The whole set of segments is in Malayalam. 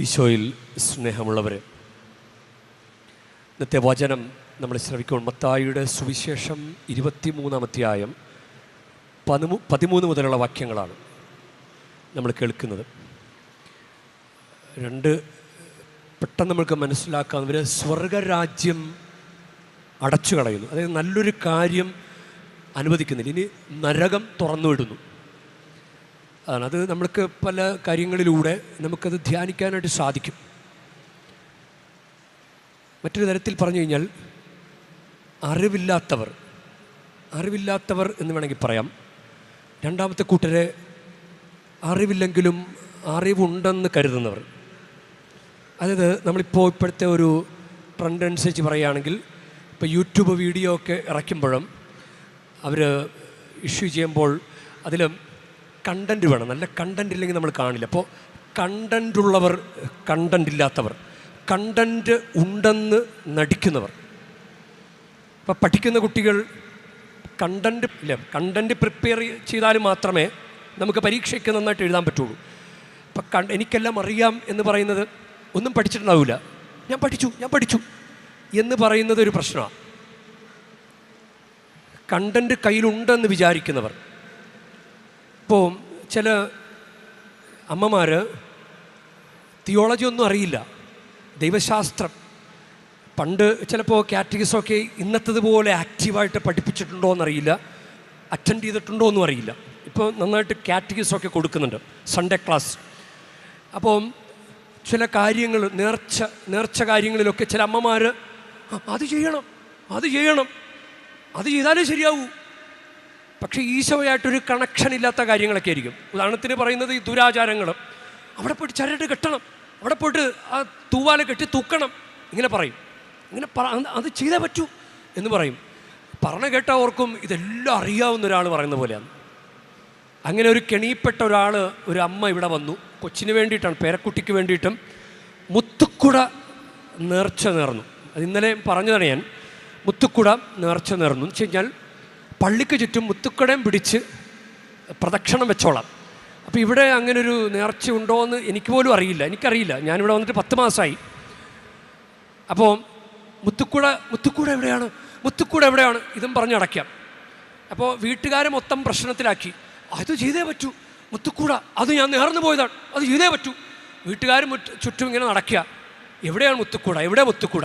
ഈശോയിൽ സ്നേഹമുള്ളവരെ ഇന്നത്തെ വചനം നമ്മൾ ശ്രവിക്കുമ്പോൾ മത്തായിയുടെ സുവിശേഷം ഇരുപത്തിമൂന്നാം അധ്യായം പതിമൂ പതിമൂന്ന് മുതലുള്ള വാക്യങ്ങളാണ് നമ്മൾ കേൾക്കുന്നത്. രണ്ട് പെട്ടെന്ന് നമ്മൾക്ക് മനസ്സിലാക്കാവുന്നവർ സ്വർഗരാജ്യം അടച്ചു കളയുന്നു അതായത് നല്ലൊരു കാര്യം അനുവദിക്കുന്നില്ല. ഇനി നരകം തുറന്നു വിടുന്നു. അതാണ് അത് നമ്മൾക്ക് പല കാര്യങ്ങളിലൂടെ നമുക്കത് ധ്യാനിക്കാനായിട്ട് സാധിക്കും. മറ്റൊരു തരത്തിൽ പറഞ്ഞു കഴിഞ്ഞാൽ അറിവില്ലാത്തവർ അറിവില്ലാത്തവർ എന്ന് വേണമെങ്കിൽ പറയാം. രണ്ടാമത്തെ കൂട്ടരെ അറിവില്ലെങ്കിലും അറിവുണ്ടെന്ന് കരുതുന്നവർ. അതായത് നമ്മളിപ്പോൾ ഇപ്പോഴത്തെ ഒരു ട്രെൻഡ് അനുസരിച്ച് പറയുകയാണെങ്കിൽ ഇപ്പോൾ യൂട്യൂബ് വീഡിയോ ഒക്കെ ഇറക്കുമ്പോഴും അവർ ഇഷ്യൂ ചെയ്യുമ്പോൾ അതിൽ കണ്ടന്റ് വേണം. നല്ല കണ്ടന്റ് ഇല്ലെങ്കിൽ നമ്മൾ കാണില്ല. അപ്പോൾ കണ്ടന്റ് ഉള്ളവർ കണ്ടന്റ് ഇല്ലാത്തവർ കണ്ടന്റ് ഉണ്ടെന്ന് നടിക്കുന്നവർ. ഇപ്പം പഠിക്കുന്ന കുട്ടികൾ കണ്ടന്റ് ഇല്ല കണ്ടന്റ് പ്രിപ്പയർ ചെയ്താൽ മാത്രമേ നമുക്ക് പരീക്ഷയ്ക്ക് നന്നായിട്ട് എഴുതാൻ പറ്റുള്ളൂ. ഇപ്പം കണ്ട് എനിക്കെല്ലാം അറിയാം എന്ന് പറയുന്നത് ഒന്നും പഠിച്ചിട്ടുണ്ടാവില്ല ഞാൻ പഠിച്ചു ഞാൻ പഠിച്ചു എന്ന് പറയുന്നത് ഒരു പ്രശ്നമാണ് കണ്ടന്റ് കയ്യിലുണ്ടെന്ന് വിചാരിക്കുന്നവർ ഇപ്പോൾ ചില അമ്മമാർ തിയോളജി ഒന്നും അറിയില്ല. ദൈവശാസ്ത്രം. പണ്ട് ചിലപ്പോൾ കാറ്റഗറീസൊക്കെ ഇന്നത്തതുപോലെ ആക്റ്റീവായിട്ട് പഠിപ്പിച്ചിട്ടുണ്ടോ എന്നറിയില്ല. അറ്റൻഡ് ചെയ്തിട്ടുണ്ടോ എന്നും അറിയില്ല. ഇപ്പോൾ നന്നായിട്ട് കാറ്റഗറീസൊക്കെ കൊടുക്കുന്നുണ്ട്. സൺഡേ ക്ലാസ് അപ്പോൾ ചില കാര്യങ്ങൾ നേർച്ച നേർച്ച കാര്യങ്ങളിലൊക്കെ ചില അമ്മമാർ അത് ചെയ്യണം അത് ചെയ്യണം. അത് ചെയ്താലേ ശരിയാവൂ. പക്ഷേ ഈശോയായിട്ടൊരു കണക്ഷൻ ഇല്ലാത്ത കാര്യങ്ങളൊക്കെ ആയിരിക്കും. ഉദാഹരണത്തിന് പറയുന്നത് ഈ ദുരാചാരങ്ങൾ അവിടെ പോയിട്ട് ചരട് കെട്ടണം. അവിടെ പോയിട്ട് ആ തൂവാല കെട്ടി തൂക്കണം. ഇങ്ങനെ പറയും. ഇങ്ങനെ അത് ചെയ്തേ പറ്റൂ എന്ന് പറയും. പറഞ്ഞു കേട്ട ഓർക്കും ഇതെല്ലാം അറിയാവുന്ന ഒരാൾ പറയുന്ന പോലെയാണ്. അങ്ങനെ ഒരു കെണിയിപ്പെട്ട ഒരാൾ ഒരു അമ്മ ഇവിടെ വന്നു. കൊച്ചിന് വേണ്ടിയിട്ടാണ് പേരക്കുട്ടിക്ക് വേണ്ടിയിട്ടും മുത്തുക്കുട നേർച്ച നേർന്നു. അത് ഇന്നലെ പറഞ്ഞതാണ് ഞാൻ. മുത്തുക്കുട നേർച്ച നേർന്നു. എന്ന് വെച്ച് കഴിഞ്ഞാൽ പള്ളിക്ക് ചുറ്റും മുത്തുക്കടയും പിടിച്ച് പ്രദക്ഷിണം വെച്ചോളാം. അപ്പോൾ ഇവിടെ അങ്ങനൊരു നേർച്ച ഉണ്ടോ എന്ന് എനിക്ക് പോലും അറിയില്ല. എനിക്കറിയില്ല. ഞാനിവിടെ വന്നിട്ട് പത്ത് മാസമായി അപ്പോൾ മുത്തുക്കൂട മുത്തുക്കൂട എവിടെയാണ്? മുത്തുക്കൂട എവിടെയാണ്? ഇതും പറഞ്ഞ് അടയ്ക്കാം. അപ്പോൾ വീട്ടുകാരെ മൊത്തം പ്രശ്നത്തിലാക്കി. അത് ചെയ്തേ പറ്റൂ. മുത്തുക്കൂട അത് ഞാൻ നേർന്നു പോയതാണ്. അത് ചെയ്തേ പറ്റൂ. വീട്ടുകാർ മുറ്റ് ചുറ്റും ഇങ്ങനെ നടക്കുക. എവിടെയാണ് മുത്തുക്കൂട? എവിടെ മുത്തുക്കൂട?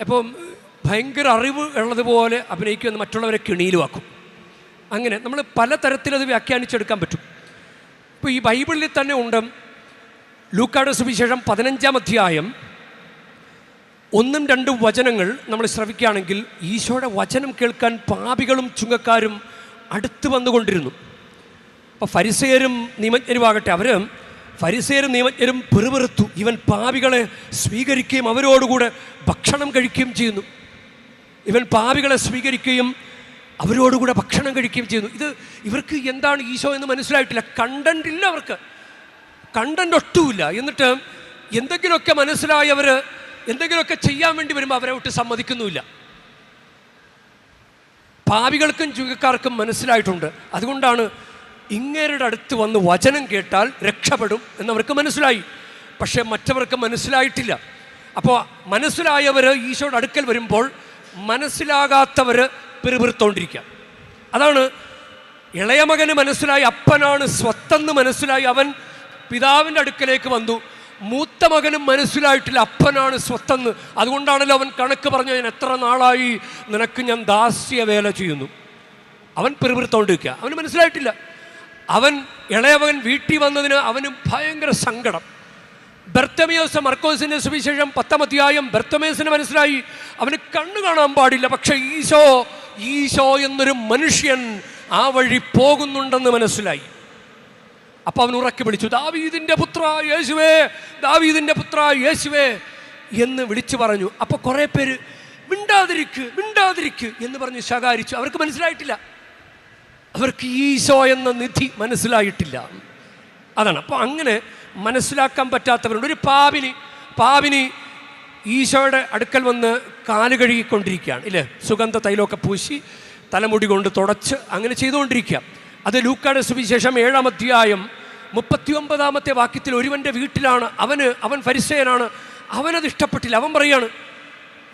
അപ്പം ഭയങ്കര അറിവ് ഉള്ളതുപോലെ അഭിനയിക്കുമെന്ന് മറ്റുള്ളവരെ കിണിയിലുമാക്കും അങ്ങനെ നമ്മൾ പലതരത്തിലത് വ്യാഖ്യാനിച്ചെടുക്കാൻ പറ്റും. ഇപ്പോൾ ഈ ബൈബിളിൽ തന്നെ ഉണ്ട്. ലൂക്കാട് സുവിശേഷം പതിനഞ്ചാം അധ്യായം. ഒന്നും രണ്ടും വചനങ്ങൾ നമ്മൾ ശ്രവിക്കുകയാണെങ്കിൽ ഈശോയുടെ വചനം കേൾക്കാൻ പാപികളും ചുങ്കക്കാരും അടുത്ത് വന്നുകൊണ്ടിരുന്നു. അപ്പോൾ ഫരിസേരും നിയമജ്ഞരുമാകട്ടെ അവർ ഫരിസേരും നിയമജ്ഞരും പെറുപെറുത്തു. ഇവൻ പാപികളെ സ്വീകരിക്കുകയും അവരോടുകൂടെ ഭക്ഷണം കഴിക്കുകയും ചെയ്യുന്നു. ഇവൻ പാവികളെ സ്വീകരിക്കുകയും അവരോടുകൂടെ ഭക്ഷണം കഴിക്കുകയും ചെയ്യുന്നു. ഇത് ഇവർക്ക് എന്താണ് ഈശോ എന്ന് മനസ്സിലായിട്ടില്ല. കണ്ടന്റ് ഇല്ല അവർക്ക്. കണ്ടന്റ് ഒട്ടുമില്ല. എന്നിട്ട് എന്തെങ്കിലുമൊക്കെ മനസ്സിലായവർ എന്തെങ്കിലുമൊക്കെ ചെയ്യാൻ വേണ്ടി വരുമ്പോൾ അവരെ വിട്ട് സമ്മതിക്കുന്നുമില്ല. പാവികൾക്കും ചുങ്കക്കാർക്കും മനസ്സിലായിട്ടുണ്ട്. അതുകൊണ്ടാണ് ഇങ്ങേരുടെ അടുത്ത് വന്ന് വചനം കേട്ടാൽ രക്ഷപ്പെടും എന്നവർക്ക് മനസ്സിലായി. പക്ഷേ മറ്റവർക്ക് മനസ്സിലായിട്ടില്ല. അപ്പോൾ മനസ്സിലായവർ ഈശോയുടെ അടുക്കൽ വരുമ്പോൾ മനസ്സിലാകാത്തവർ പിറുപിറുത്തോണ്ടിരിക്കുക. അതാണ് ഇളയ മകന് മനസ്സിലായി അപ്പനാണ് സ്വത്തെന്ന് മനസ്സിലായി അവൻ പിതാവിന്റെ അടുക്കലേക്ക് വന്നു. മൂത്ത മകനും മനസ്സിലായിട്ടില്ല അപ്പനാണ് സ്വത്തെന്ന്. അതുകൊണ്ടാണല്ലോ അവൻ കണക്ക് പറഞ്ഞു ഞാൻ എത്ര നാളായി നിനക്ക് ഞാൻ ദാസ്യ വേല ചെയ്യുന്നു. അവൻ പിറുപിറുത്തോണ്ടിരിക്കുക. അവന് മനസ്സിലായിട്ടില്ല. അവൻ ഇളയവൻ വീട്ടിൽ വന്നതിന് അവന് ഭയങ്കര സങ്കടം. ബർത്തമയോസ് മർക്കോസിന്റെ സുവിശേഷം പത്താം അധ്യായം ബർത്തമേസിന് മനസ്സിലായി. അവന് കണ്ണു കാണാൻ പാടില്ല. പക്ഷേ ഈശോ ഈശോ എന്നൊരു മനുഷ്യൻ ആ വഴി പോകുന്നുണ്ടെന്ന് മനസ്സിലായി. അപ്പൊ അവൻ ഉറക്കി വിളിച്ചു ദാവീദിന്റെ പുത്ര യേശുവേ ദാവീദിന്റെ പുത്ര യേശുവേ എന്ന് വിളിച്ചു പറഞ്ഞു. അപ്പോൾ കുറേ പേര് മിണ്ടാതിരിക്ക് മിണ്ടാതിരിക്ക് എന്ന് പറഞ്ഞ് ശകാരിച്ചു. അവർക്ക് മനസ്സിലായിട്ടില്ല. അവർക്ക് ഈശോ എന്ന നിധി മനസ്സിലായിട്ടില്ല. അതാണ്. അപ്പോൾ അങ്ങനെ മനസ്സിലാക്കാൻ പറ്റാത്തവരുണ്ട്. ഒരു പാവിനി പാവിനി ഈശോയുടെ അടുക്കൽ വന്ന് കാൽ കഴുകിക്കൊണ്ടിരിക്കുകയാണ് ഇല്ലേ? സുഗന്ധ തൈലമൊക്കെ പൂശി തലമുടി കൊണ്ട് തുടച്ച് അങ്ങനെ ചെയ്തുകൊണ്ടിരിക്കുക. അത് ലൂക്കാട് സുവിശേഷം ഏഴാം അധ്യായം മുപ്പത്തി ഒമ്പതാമത്തെ വാക്യത്തിൽ ഒരുവന്റെ വീട്ടിലാണ്. അവന് അവൻ ഫരിസയനാണ്. അവനത് ഇഷ്ടപ്പെട്ടില്ല. അവൻ പറയാണ്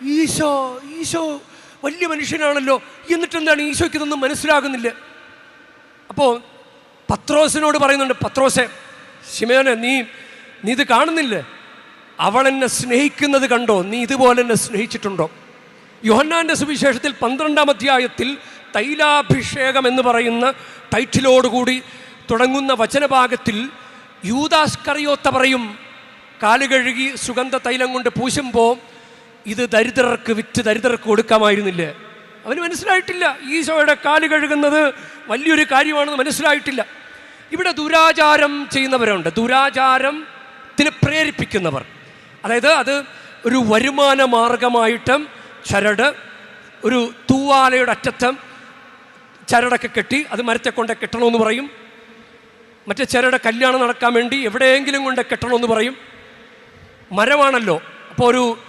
ഈശോ ഈശോ വലിയ മനുഷ്യനാണല്ലോ. എന്നിട്ടെന്താണ് ഈശോയ്ക്ക് ഇതൊന്നും മനസ്സിലാകുന്നില്ല? അപ്പോൾ പത്രോസിനോട് പറയുന്നുണ്ട് പത്രോസെ ശിമയോനെ നീ നീ ഇത് കാണുന്നില്ലേ? അവൾ എന്നെ സ്നേഹിക്കുന്നത് കണ്ടോ? നീ ഇതുപോലെ എന്നെ സ്നേഹിച്ചിട്ടുണ്ടോ? യോഹന്നാന്റെ സുവിശേഷത്തിൽ പന്ത്രണ്ടാം അധ്യായത്തിൽ തൈലാഭിഷേകം എന്ന് പറയുന്ന ടൈറ്റിലോടുകൂടി തുടങ്ങുന്ന വചനഭാഗത്തിൽ യൂദാസ് കറിയോത്ത പറയും കാൽ കഴുകി സുഗന്ധ തൈലം കൊണ്ട് പൂശുമ്പോൾ ഇത് ദരിദ്രർക്ക് വിറ്റ് ദരിദ്രർക്ക് കൊടുക്കാമായിരുന്നില്ലേ? അവന് മനസ്സിലായിട്ടില്ല. ഈശോയുടെ കാൽ കഴുകുന്നത് വലിയൊരു കാര്യമാണെന്ന് മനസ്സിലായിട്ടില്ല. ഇവിടെ ദുരാചാരം ചെയ്യുന്നവരുണ്ട്. ദുരാചാരത്തിന് പ്രേരിപ്പിക്കുന്നവർ. അതായത് അത് ഒരു വരുമാന മാർഗമായിട്ട് ചരട് ഒരു തൂവാലയുടെ അറ്റത്ത് ചരടൊക്കെ കെട്ടി അത് മരത്തെ കൊണ്ട് കെട്ടണമെന്ന് പറയും. മറ്റേ ചരട് കല്യാണം നടക്കാൻ വേണ്ടി എവിടെയെങ്കിലും കൊണ്ട് കെട്ടണമെന്ന് പറയും. മരമാണല്ലോ. അപ്പോൾ ഒരു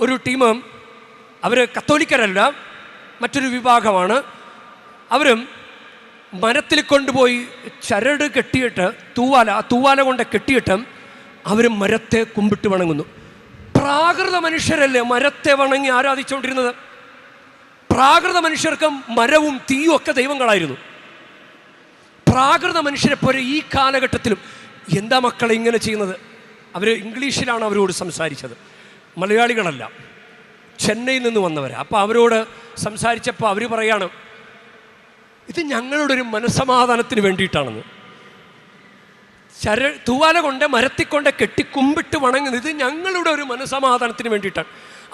ഒരു ടീം അവർ കത്തോലിക്കരല്ല മറ്റൊരു വിഭാഗമാണ്. അവരും മരത്തിൽ കൊണ്ടുപോയി ചരട് കെട്ടിയിട്ട് തൂവാല ആ തൂവാല കൊണ്ട് കെട്ടിയിട്ട് അവർ മരത്തെ കുമ്പിട്ട് വണങ്ങുന്നു. പ്രാകൃത മനുഷ്യരല്ലേ മരത്തെ വണങ്ങി ആരാധിച്ചുകൊണ്ടിരുന്നത്? പ്രാകൃത മനുഷ്യർക്ക് മരവും തീയും ഒക്കെ ദൈവങ്ങളായിരുന്നു. പ്രാകൃത മനുഷ്യരെ പോലെ ഈ കാലഘട്ടത്തിലും എന്താ മക്കളെ ഇങ്ങനെ ചെയ്യുന്നത്? അവർ ഇംഗ്ലീഷിലാണ് അവരോട് സംസാരിച്ചത്. മലയാളികളല്ല. ചെന്നൈയിൽ നിന്ന് വന്നവരാണ് അപ്പോൾ അവരോട് സംസാരിച്ചപ്പോൾ അവർ പറയാണ് ഇത് ഞങ്ങളുടെ ഒരു മനസ്സമാധാനത്തിന് വേണ്ടിയിട്ടാണെന്ന്. ചര തൂവാല കൊണ്ട് മരത്തിക്കൊണ്ട് കെട്ടി കുമ്പിട്ട് വണങ്ങുന്നത് ഇത് ഞങ്ങളുടെ ഒരു മനസ്സമാധാനത്തിന് വേണ്ടിയിട്ടാണ്.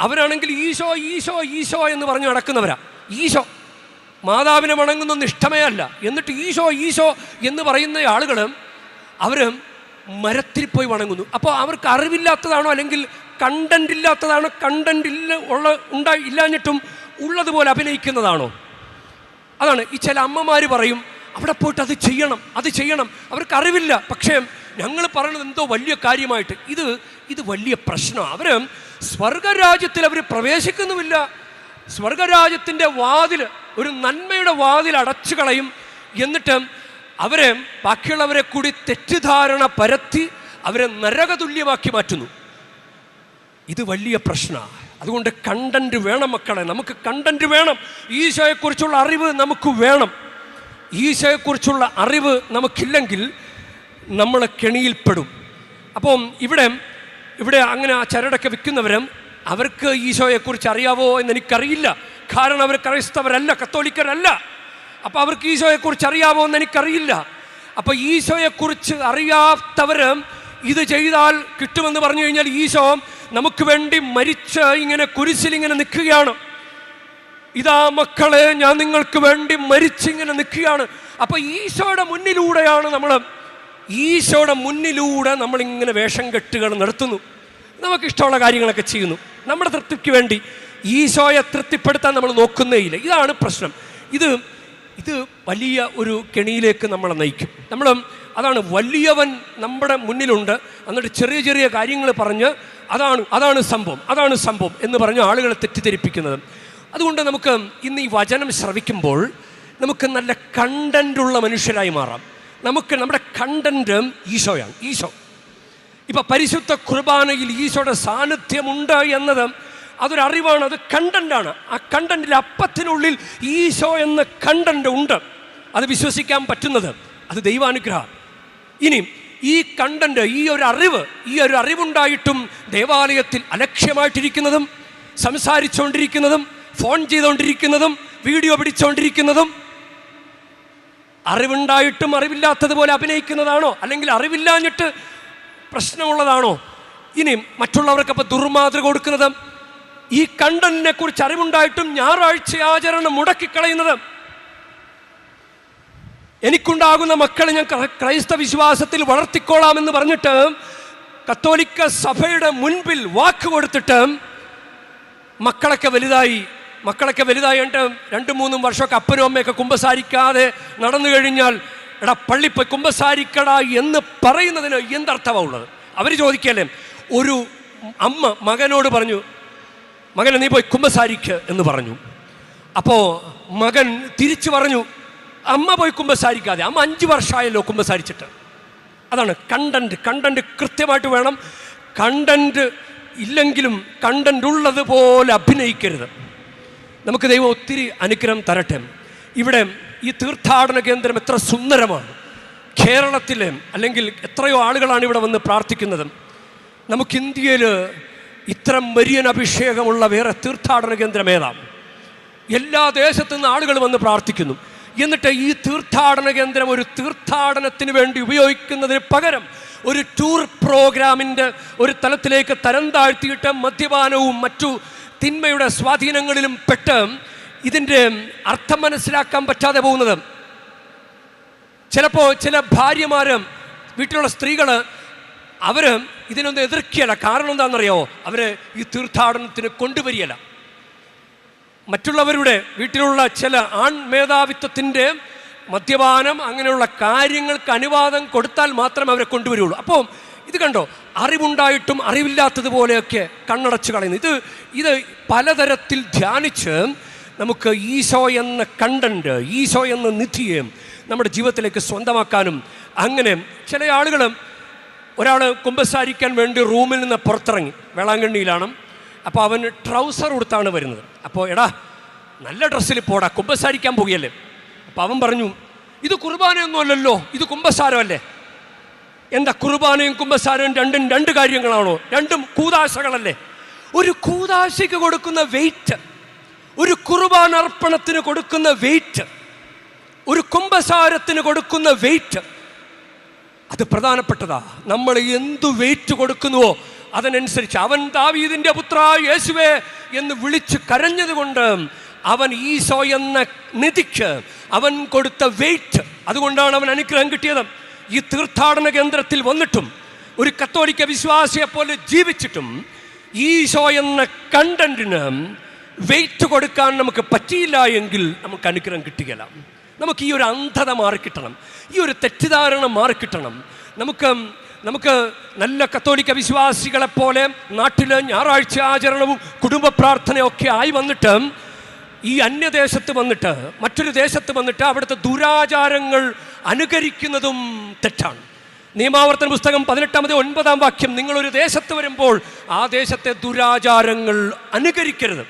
അവരാണെങ്കിൽ ഈശോ ഈശോ ഈശോ എന്ന് പറഞ്ഞ് നടക്കുന്നവരാ. ഈശോ. മാതാവിനെ വണങ്ങുന്നൊന്നും ഇഷ്ടമേ അല്ല. എന്നിട്ട് ഈശോ ഈശോ എന്ന് പറയുന്ന ആളുകളും അവരും മരത്തിൽ പോയി വണങ്ങുന്നു. അപ്പോൾ അവർക്ക് അറിവില്ലാത്തതാണോ അല്ലെങ്കിൽ കണ്ടന്റ് ഇല്ലാത്തതാണോ കണ്ടന്റ് ഇല്ല ഉള്ള ഉണ്ടായി ഇല്ലാഞ്ഞിട്ടും ഉള്ളതുപോലെ അഭിനയിക്കുന്നതാണോ? അതാണ് ഈ ചില അമ്മമാർ പറയും അവിടെ പോയിട്ട് അത് ചെയ്യണം അത് ചെയ്യണം. അവർക്ക് അറിവില്ല. പക്ഷേ ഞങ്ങൾ പറയുന്നത് എന്തോ വലിയ കാര്യമായിട്ട്. ഇത് ഇത് വലിയ പ്രശ്നമാണ്. അവർ സ്വർഗരാജ്യത്തിൽ അവർ പ്രവേശിക്കുന്നുമില്ല. സ്വർഗരാജ്യത്തിന്റെ വാതിൽ ഒരു നന്മയുടെ വാതിൽ അടച്ചു കളയും. എന്നിട്ട് അവരെ ബാക്കിയുള്ളവരെ കൂടി തെറ്റിദ്ധാരണ പരത്തി അവരെ നരകതുല്യമാക്കി മാറ്റുന്നു. ഇത് വലിയ പ്രശ്നമാണ്. അതുകൊണ്ട് കണ്ടന്റ് വേണം മക്കളെ നമുക്ക് കണ്ടന്റ് വേണം. ഈശോയെക്കുറിച്ചുള്ള അറിവ് നമുക്ക് വേണം. ഈശോയെക്കുറിച്ചുള്ള അറിവ് നമുക്കില്ലെങ്കിൽ നമ്മൾ കെണിയിൽപ്പെടും. അപ്പം ഇവിടെ ഇവിടെ അങ്ങനെ ആ ചരടൊക്കെ വിൽക്കുന്നവരും അവർക്ക് ഈശോയെക്കുറിച്ച് അറിയാവോ എന്ന് എനിക്കറിയില്ല. കാരണം അവർ ക്രൈസ്തവരല്ല കത്തോലിക്കരല്ല. അപ്പോൾ അവർക്ക് ഈശോയെക്കുറിച്ച് അറിയാവോ എന്ന് എനിക്കറിയില്ല. അപ്പോൾ ഈശോയെക്കുറിച്ച് അറിയാത്തവർ ഇത് ചെയ്താൽ കിട്ടുമെന്ന് പറഞ്ഞു കഴിഞ്ഞാൽ ഈശോ നമുക്ക് വേണ്ടി മരിച്ച് ഇങ്ങനെ കുരിശിൽ ഇങ്ങനെ നിൽക്കുകയാണ്. ഇതാ മക്കളെ ഞാൻ നിങ്ങൾക്ക് വേണ്ടി മരിച്ചിങ്ങനെ നിൽക്കുകയാണ്. അപ്പൊ ഈശോയുടെ മുന്നിലൂടെയാണ് നമ്മൾ ഈശോയുടെ മുന്നിലൂടെ നമ്മൾ ഇങ്ങനെ വേഷം കെട്ടുകൾ നടത്തുന്നു. നമുക്ക് ഇഷ്ടമുള്ള കാര്യങ്ങളൊക്കെ ചെയ്യുന്നു. നമ്മുടെ തൃപ്തിക്ക് വേണ്ടി ഈശോയെ തൃപ്തിപ്പെടുത്താൻ നമ്മൾ നോക്കുന്നേയില്ല ഇതാണ് പ്രശ്നം. ഇത് ഇത് വലിയ ഒരു കെണിയിലേക്ക് നമ്മളെ നയിക്കും. നമ്മൾ അതാണ് വലിയവൻ നമ്മുടെ മുന്നിലുണ്ട്. എന്നിട്ട് ചെറിയ ചെറിയ കാര്യങ്ങൾ പറഞ്ഞ് അതാണ് അതാണ് സംഭവം അതാണ് സംഭവം എന്ന് പറഞ്ഞ് ആളുകളെ തെറ്റിദ്ധരിപ്പിക്കുന്നത്. അതുകൊണ്ട് നമുക്ക് ഇന്ന് ഈ വചനം ശ്രവിക്കുമ്പോൾ നമുക്ക് നല്ല കണ്ടന്റുള്ള മനുഷ്യരായി മാറാം. നമുക്ക് നമ്മുടെ കണ്ടന്റ് ഈശോയാണ് ഈശോ. ഇപ്പം പരിശുദ്ധ കുർബാനയിൽ ഈശോയുടെ സാന്നിധ്യമുണ്ട് എന്നത് അതൊരറിവാണ് അത് കണ്ടന്റാണ് ആ കണ്ടന്റിൽ അപ്പത്തിനുള്ളിൽ ഈശോ എന്ന കണ്ടന്റ് ഉണ്ട്. അത് വിശ്വസിക്കാൻ പറ്റുന്നത് അത് ദൈവാനുഗ്രഹം. ഇനി ഈ കണ്ടന്റ് ഈ ഒരു അറിവ് ഈ ഒരു അറിവുണ്ടായിട്ടും ദേവാലയത്തിൽ അലക്ഷ്യമായിട്ടിരിക്കുന്നതും സംസാരിച്ചുകൊണ്ടിരിക്കുന്നതും ഫോൺ ചെയ്തുകൊണ്ടിരിക്കുന്നതും വീഡിയോ പിടിച്ചുകൊണ്ടിരിക്കുന്നതും അറിവുണ്ടായിട്ടും അറിവില്ലാത്തതുപോലെ അഭിനയിക്കുന്നതാണോ? അല്ലെങ്കിൽ അറിവില്ലാഞ്ഞിട്ട് പ്രശ്നമുള്ളതാണോ? ഇനി മറ്റുള്ളവർക്ക് അപ്പോൾ ദുർമാതൃക കൊടുക്കുന്നത് ഈ കണ്ടന്റിനെ കുറിച്ച് അറിവുണ്ടായിട്ടും ഞായറാഴ്ച ആചരണം മുടക്കിക്കളയുന്നത് എനിക്കുണ്ടാകുന്ന മക്കളെ ഞാൻ ക്ര- ക്രൈസ്തവ വിശ്വാസത്തിൽ വളർത്തിക്കോളാമെന്ന് പറഞ്ഞിട്ട് കത്തോലിക്ക സഭയുടെ മുൻപിൽ വാക്ക് കൊടുത്തിട്ട് മക്കളൊക്കെ വലുതായി മക്കളൊക്കെ വലുതായിട്ട് രണ്ടും മൂന്നും വർഷമൊക്കെ അപ്പനും അമ്മയൊക്കെ കുമ്പസാരിക്കാതെ നടന്നു കഴിഞ്ഞാൽ എടാ പള്ളി പോയി കുമ്പസാരിക്കടാ എന്ന് പറയുന്നതിന് എന്തർത്ഥമാണ് ഉള്ളത്? അവർ ചോദിക്കല്ലേ ഒരു അമ്മ മകനോട് പറഞ്ഞു മകനെ നീ പോയി കുമ്പസാരിക്ക് എന്ന് പറഞ്ഞു. അപ്പോൾ മകൻ തിരിച്ചു പറഞ്ഞു അമ്മ പോയി കുമ്പസാരിക്കാതെ അമ്മ അഞ്ച് വർഷമായല്ലോ കുമ്പസാരിച്ചിട്ട് അതാണ് കണ്ടന്റ് കണ്ടന്റ് കൃത്യമായിട്ട് വേണം. കണ്ടന്റ് ഇല്ലെങ്കിലും കണ്ടന്റ് ഉള്ളതുപോലെ അഭിനയിക്കരുത്. നമുക്ക് ദൈവം ഒത്തിരി അനുഗ്രഹം തരട്ടെ. ഇവിടെ ഈ തീർത്ഥാടന കേന്ദ്രം എത്ര സുന്ദരമാണ്. കേരളത്തിലെ അല്ലെങ്കിൽ എത്രയോ ആളുകളാണ് ഇവിടെ വന്ന് പ്രാർത്ഥിക്കുന്നത്. നമുക്ക് ഇന്ത്യയിൽ ഇത്തരം വലിയൻ അഭിഷേകമുള്ള വേറെ തീർത്ഥാടന കേന്ദ്രം ഏതാണ് എല്ലാ ദേശത്തു നിന്ന് ആളുകൾ വന്ന് പ്രാർത്ഥിക്കുന്നു. എന്നിട്ട് ഈ തീർത്ഥാടന കേന്ദ്രം ഒരു തീർത്ഥാടനത്തിന് വേണ്ടി ഉപയോഗിക്കുന്നതിന് പകരം ഒരു ടൂർ പ്രോഗ്രാമിന്റെ ഒരു തലത്തിലേക്ക് തരം താഴ്ത്തിയിട്ട് മദ്യപാനവും മറ്റു തിന്മയുടെ സ്വാധീനങ്ങളിലും പെട്ട് ഇതിന്റെ അർത്ഥം മനസ്സിലാക്കാൻ പറ്റാതെ പോകുന്നത്. ചിലപ്പോൾ ചില ഭാര്യമാരും വീട്ടിലുള്ള സ്ത്രീകൾ അവർ ഇതിനൊന്നും എതിർക്കുകയല്ല. കാരണം എന്താണെന്നറിയോ അവർ ഈ തീർത്ഥാടനത്തിന് കൊണ്ടുവരികയല്ല. മറ്റുള്ളവരുടെ വീട്ടിലുള്ള ചില ആൺ മേധാവിത്വത്തിന്റെ മദ്യപാനം അങ്ങനെയുള്ള കാര്യങ്ങൾക്ക് അനുവാദം കൊടുത്താൽ മാത്രമേ അവരെ കൊണ്ടുവരുള്ളൂ. അപ്പോൾ ഇത് കണ്ടോ? അറിവുണ്ടായിട്ടും അറിവില്ലാത്തതുപോലെയൊക്കെ കണ്ണടച്ച് കളയുന്നു. ഇത് ഇത് പലതരത്തിൽ ധ്യാനിച്ച് നമുക്ക് ഈശോ എന്ന കണ്ടന്റ് ഈശോ എന്ന നിധിയെ നമ്മുടെ ജീവിതത്തിലേക്ക് സ്വന്തമാക്കാനും അങ്ങനെ ചില ആളുകൾ ഒരാൾ കുമ്പസാരിക്കാൻ വേണ്ടി റൂമിൽ നിന്ന് പുറത്തിറങ്ങി. വേളാങ്കണ്ണിയിലാണ്. അപ്പോൾ അവന് ട്രൗസർ ഉടുത്താണ് വരുന്നത്. അപ്പോൾ എടാ നല്ല ഡ്രസ്സിൽ പോടാ കുമ്പസാരിക്കാൻ പോകുകയല്ലേ അപ്പോൾ അവൻ പറഞ്ഞു ഇത് കുർബാനയൊന്നും അല്ലല്ലോ ഇത് കുമ്പസാരമല്ലേ എന്താ കുർബാനയും കുമ്പസാരവും രണ്ടും രണ്ട് കാര്യങ്ങളാണോ? രണ്ടും കൂതാശകളല്ലേ? ഒരു കൂതാശയ്ക്ക് കൊടുക്കുന്ന വെയിറ്റ് ഒരു കുർബാന അർപ്പണത്തിന് കൊടുക്കുന്ന വെയിറ്റ് ഒരു കുംഭസാരത്തിന് കൊടുക്കുന്ന വെയിറ്റ് അത് പ്രധാനപ്പെട്ടതാ. നമ്മൾ എന്തു വെയിറ്റ് കൊടുക്കുന്നുവോ അതിനനുസരിച്ച് അവൻ ദാവീദിന്റെ പുത്ര യേശുവേ എന്ന് വിളിച്ച് കരഞ്ഞതുകൊണ്ട് അവൻ ഈശോ എന്ന നിധിക്ക് അവൻ കൊടുത്ത വെയിറ്റ് അതുകൊണ്ടാണ് അവൻ അനുഗ്രഹം കിട്ടിയത്. ഈ തീർത്ഥാടന കേന്ദ്രത്തിൽ വന്നിട്ടും ഒരു കത്തോലിക്ക വിശ്വാസിയെ പോലെ ജീവിച്ചിട്ടും ഈശോ എന്ന കണ്ടന്റിന് വെയിറ്റ് കൊടുക്കാൻ നമുക്ക് പറ്റിയില്ല എങ്കിൽ നമുക്ക് അനുഗ്രഹം കിട്ടുകയില്ല. നമുക്ക് ഈ ഒരു അന്ധത മാറിക്കിട്ടണം. ഈ ഒരു തെറ്റിദ്ധാരണ മാറിക്കിട്ടണം. നമുക്ക് നമുക്ക് നല്ല കത്തോലിക്ക വിശ്വാസികളെ പോലെ നാട്ടിൽ ഞായറാഴ്ച ആചരണവും കുടുംബ പ്രാർത്ഥനയൊക്കെ ആയി വന്നിട്ട് ഈ അന്യദേശത്ത് വന്നിട്ട് മറ്റൊരു ദേശത്ത് വന്നിട്ട് അവിടുത്തെ ദുരാചാരങ്ങൾ അനുകരിക്കുന്നതും തെറ്റാണ്. നിയമാവർത്തന പുസ്തകം പതിനെട്ടാമത് ഒൻപതാം വാക്യം നിങ്ങളൊരു ദേശത്ത് വരുമ്പോൾ ആ ദേശത്തെ ദുരാചാരങ്ങൾ അനുകരിക്കരുത്.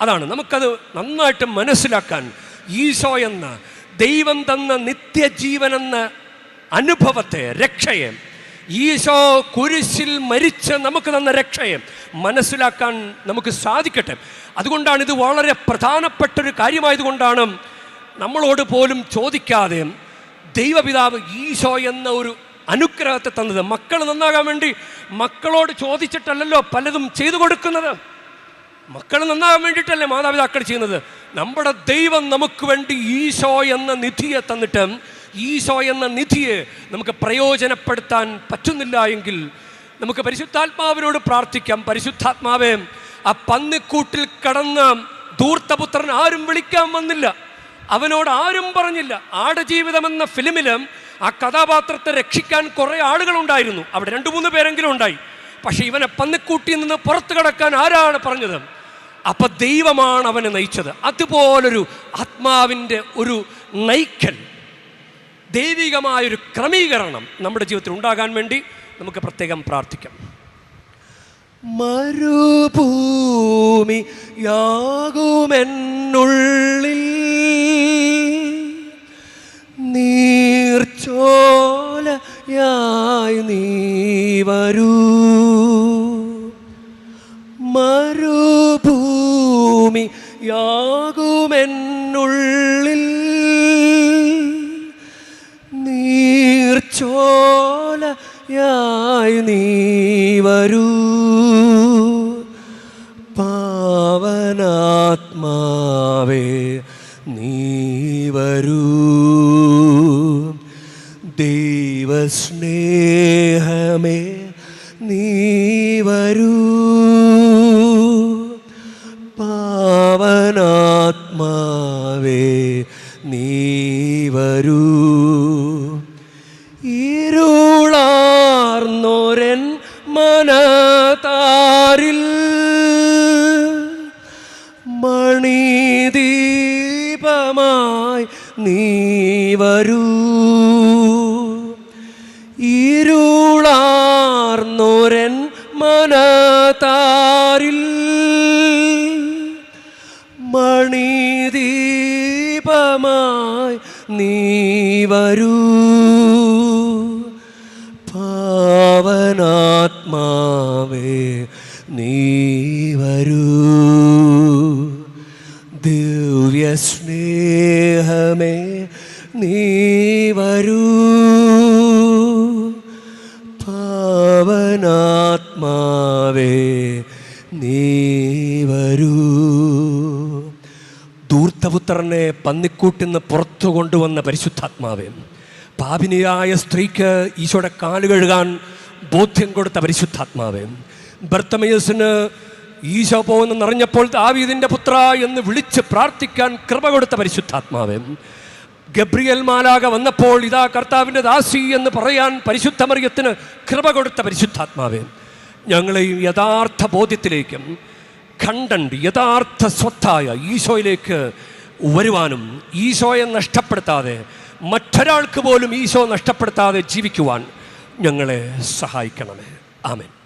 അതാണ് നമുക്കത് നന്നായിട്ട് മനസ്സിലാക്കാൻ ഈശോ എന്ന ദൈവം തന്ന നിത്യജീവനെന്ന അനുഭവത്തെ രക്ഷയെ ഈശോ കുരിശിൽ മരിച്ച് നമുക്ക് തന്ന രക്ഷയെ മനസ്സിലാക്കാൻ നമുക്ക് സാധിക്കട്ടെ. അതുകൊണ്ടാണ് ഇത് വളരെ പ്രധാനപ്പെട്ട ഒരു കാര്യമായതുകൊണ്ടാണ് നമ്മളോട് പോലും ചോദിക്കാതെ ദൈവപിതാവ് ഈശോ എന്ന ഒരു അനുഗ്രഹത്തെ തന്നത്. മക്കൾ നന്നാകാൻ വേണ്ടി മക്കളോട് ചോദിച്ചിട്ടല്ലല്ലോ പലതും ചെയ്തു കൊടുക്കുന്നത്. മക്കൾ നന്നാകാൻ വേണ്ടിയിട്ടല്ലേ മാതാപിതാക്കൾ ചെയ്യുന്നത്. നമ്മുടെ ദൈവം നമുക്ക് വേണ്ടി ഈശോ എന്ന നിധിയെ തന്നിട്ട് ഈശോ എന്ന നിധിയെ നമുക്ക് പ്രയോജനപ്പെടുത്താൻ പറ്റുന്നില്ല എങ്കിൽ നമുക്ക് പരിശുദ്ധാത്മാവിനോട് പ്രാർത്ഥിക്കാം. പരിശുദ്ധാത്മാവേ ആ പന്നിക്കൂട്ടിൽ കടന്ന ധൂർത്തപുത്രൻ ആരും വിളിക്കാൻ വന്നില്ല. അവനോട് ആരും പറഞ്ഞില്ല. ആടജീവിതം എന്ന ഫിലിമിലും ആ കഥാപാത്രത്തെ രക്ഷിക്കാൻ കുറേ ആളുകളുണ്ടായിരുന്നു. അവിടെ രണ്ട് മൂന്ന് പേരെങ്കിലും ഉണ്ടായി. പക്ഷെ ഇവനെ പന്നിക്കൂട്ടിയിൽ നിന്ന് പുറത്തു കടക്കാൻ ആരാണ് പറഞ്ഞത്? അപ്പം ദൈവമാണ് അവനെ നയിച്ചത്. അതുപോലൊരു ആത്മാവിന്റെ ഒരു നയിക്കൽ ദൈവികമായൊരു ക്രമീകരണം നമ്മുടെ ജീവിതത്തിൽ ഉണ്ടാകാൻ വേണ്ടി നമുക്ക് പ്രത്യേകം പ്രാർത്ഥിക്കാം. മരുഭൂമി യാകുമെന്നുള്ളിൽ നീർച്ചോലയായി നീ വരൂ. മരുഭൂമി യാകുമെന്നുള്ളിൽ നീർച്ചോലയായി നീ വരൂ. പാവനാത്മാവേ നീ വരൂ. ദൈവസ്നേഹമേ മനതാരിൽ മണിദീപമായി നീ വരൂ. ഇരുളാർന്നോരൻ മനതാരിൽ മണിദീപമായി നീ വരൂ. പാവനാത്മാവേ നീ വരൂ. ദിവ്യ സ്നേഹമേ നീ വരൂ. പാവനാത്മാവേ നീ വരൂ. ധൂർത്തപുത്രനെ പന്നിക്കൂട്ടിന്ന് പുറത്തു കൊണ്ടുവന്ന പരിശുദ്ധാത്മാവേ പാപിനിയായ സ്ത്രീക്ക് ഈശോയുടെ കാൽ കഴുകാൻ ബോധ്യം കൊടുത്ത പരിശുദ്ധാത്മാവേ. ബർത്തമയസിന് ഈശോ പോകുന്ന നിറഞ്ഞപ്പോൾ ദാവീദിന്റെ പുത്ര എന്ന് വിളിച്ച് പ്രാർത്ഥിക്കാൻ കൃപ കൊടുത്ത പരിശുദ്ധാത്മാവേ. ഗബ്രിയൽ മാലാക വന്നപ്പോൾ ഇതാ കർത്താവിന്റെ ദാസി എന്ന് പറയാൻ പരിശുദ്ധമറിയത്തിന് കൃപ കൊടുത്ത പരിശുദ്ധാത്മാവേ. ഞങ്ങളെയും യഥാർത്ഥ ബോധ്യത്തിലേക്കും കണ്ടണ്ട് യഥാർത്ഥ സ്വത്തായ ഈശോയിലേക്ക് വരുവാനും ഈശോയെ നഷ്ടപ്പെടുത്താതെ മറ്റൊരാൾക്ക് പോലും ഈശോ നഷ്ടപ്പെടുത്താതെ ജീവിക്കുവാൻ ഞങ്ങളെ സഹായിക്കണമേ. ആമേൻ.